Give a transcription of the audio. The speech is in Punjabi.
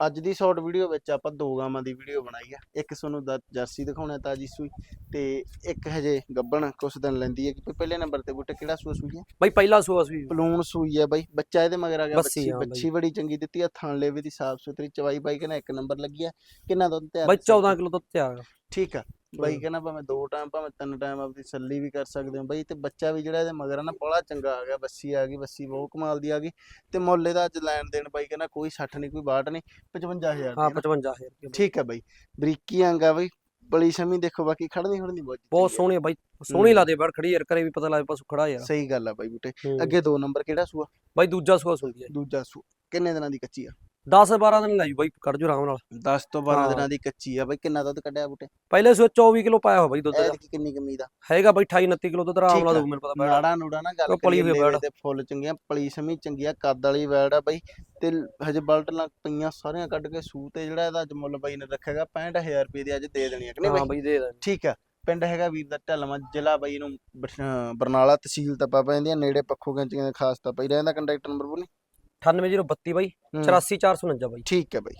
ਅੱਜ ਦੀ ਸ਼ਾਰਟ ਵੀਡੀਓ ਵਿੱਚ ਆਪਾਂ ਦੋ ਗਾਵਾਂ ਦੀ ਵੀਡੀਓ ਬਣਾਈ ਆ ਇੱਕ ਤੁਹਾਨੂੰ ਜਰਸੀ ਦਿਖਾਉਣਾ ਤਾਜੀ ਸੂਈ ਤੇ ਇੱਕ ਹਜੇ ਗੱਬਣ ਕੁਛ ਦਿਨ ਲੈਂਦੀ ਹੈ ਕਿ ਪਹਿਲੇ ਨੰਬਰ ਤੇ ਬੁੱਟੇ ਕਿਹੜਾ ਸੂਆ ਸੂਈ ਹੈ ਬਾਈ ਪਹਿਲਾ ਸੂਆ ਸੂਈ ਪਲੂਣ ਸੂਈ ਹੈ ਬਾਈ ਬੱਚਾ ਇਹਦੇ ਮਗਰ ਆ ਗਿਆ ਬੱਚੀ। ਬੱਚੀ ਬੜੀ ਚੰਗੀ ਦਿੱਤੀ ਆ ਥਣ ਲੇਵੇ ਦੀ ਸਾਫ਼ ਸੁਥਰੀ ਚਵਾਈ ਬਾਈ ਕਹਿੰਦਾ ਇੱਕ ਨੰਬਰ ਲੱਗੀ ਆ ਕਿੰਨਾ ਦੁੱਧ ਤਿਆਰ ਬਾਈ ਕਰ ਸਕਦੇ? 14 ਕਿਲੋ ਦੁੱਧ ਤਿਆਰ। ਠੀਕ ਆ ਬਾਈ। ਕਹਿੰਦਾ ਭਾਵੇਂ ਦੋ ਟਾਈਮ ਭਾਵੇਂ ਤਿੰਨ ਟਾਈਮ ਆਪਦੀ ਸੱਲੀ ਵੀ ਕਰ ਸਕਦੇ ਹੋ ਬਾਈ ਤੇ ਬੱਚਾ ਵੀ ਜਿਹੜਾ ਇਹਦੇ ਮਗਰ ਆ ਨਾ ਬੜਾ ਚੰਗਾ ਆ ਗਿਆ ਬੱਸੀ ਆ ਗਈ ਬੱਸੀ ਬਹੁਤ ਕਮਾਲ ਦੀ ਆ ਗਈ ਤੇ ਮੁੱਲ ਇਹਦਾ ਅੱਜ ਲੈਣ ਦੇਣ ਬਾਈ ਕਹਿੰਦਾ ਕੋਈ 60 ਨਹੀਂ ਕੋਈ 62 ਨਹੀਂ 55000 ਹਾਂ ਦੀ ਆ ਨਾ। 55000 ਰੁਪਏ ਬਾਈ। ਠੀਕ ਆ ਬਾਈ ਬਰੀਕੀ ਆਂਗਾ ਬਾਈ ਬੜੀ ਸ਼ਮੀ ਦੇਖੋ ਬਾਕੀ ਖੜਨੀ ਖੜਨੀ ਬਹੁਤ ਬਹੁਤ। ਸੋਹਣੀ ਬਾਈ ਸੋਹਣੀ ਹੂੰ। ਲਾਦੇ ਬੜ ਖੜੀ ਯਾਰ ਕਰੇ ਵੀ ਪਤਾ ਲੱਗ ਪਸੂ ਖੜਾ ਯਾਰ ਸਹੀ ਗੱਲ ਆ ਬਾਈ ਬੂਟੇ ਹੂੰ। ਅੱਗੇ ਦੋ ਨੰਬਰ ਕਿਹੜਾ ਸੂਆ ਬਾਈ ਦੂਜਾ ਸੂਆ ਸੁਣਦੀ ਹੈ ਦੂਜਾ ਸੂ ਕਿੰਨੇ ਦਿਨਾਂ ਦੀ ਕੱਚੀ ਆ 10 12 ਦਿਨ ਲੈ ਜੂ ਬਾਈ ਕੱਢ ਜੂ ਆਰਾਮ ਨਾਲ। 10 ਤੋਂ 12 ਹਾਂ। ਦਿਨਾਂ ਦੀ ਕੱਚੀ ਆ ਬਾਈ ਕਿੰਨਾ ਦੁੱਧ ਕੱਢਿਆ ਬੂਟੇ? ਪਹਿਲੇ ਸੂਆ 24 ਕਿਲੋ ਪਾਇਆ ਹੋ ਬਾਈ ਦੁੱਧ ਦਾ। ਐਤਕੀ ਕਿੰਨੀ ਕਮੀ ਦਾ ਹੈਗਾ ਬਾਈ 28 29 ਕਿਲੋ ਦੁੱਧ ਆਰਾਮ ਨਾਲ ਆ। ਮੈਨੂੰ ਪਤਾ ਬੈੜਾ ਨਾੜਾ ਨੂੜਾ ਨਾ ਗੱਲ ਪਲੀ ਹੋਈ ਵੈੜ। ਤੇ ਫੁੱਲ ਚੰਗੀਆਂ ਪਲੀ ਸਮੀ ਚੰਗੀਆਂ ਕੱਦ ਵਾਲੀ ਵੈੜ ਆ ਬਾਈ। ਤੇ ਹਜੇ ਬਲਟ ਲੱਗ ਪਈਆਂ ਸਾਰੀਆਂ ਕੱਢ ਕੇ ਸੂ ਤੇ ਜਿਹੜਾ ਇਹਦਾ ਅੱਜ ਮੁੱਲ ਬਾਈ ਨੇ ਰੱਖੇਗਾ 65000 ਰੁਪਏ ਦੀ ਅੱਜ ਦੇ ਦੇਣੀ ਆ ਕਿ ਨਹੀਂ ਹਾਂ ਬਾਈ? ਦੇ ਦੇ ਠੀਕ ਆ। ਪਿੰਡ ਹੈਗਾ ਵੀਰ ਦਾ ਢਲਵਾਂ ਜ਼ਿਲ੍ਹਾ ਬਾਈ ਨੂੰ ਬਰਨਾਲਾ ਤਹਿਸੀਲ ਤਪਾ ਪੈਂਦੀਆਂ ਨੇੜੇ ਪੱਖੋ ਗੰਚੀਆਂ ਦੇ ਖਾਸ ਤਾਂ ਪਈ ਰਹਿੰਦਾ ਕੰਟੈਕਟ ਨੰਬਰ ਬੋਲੀ। 98032 ਬਾਈ ਹੂੰ। 84449 ਬਾਈ ਠੀਕ ਹੈ ਬਾਈ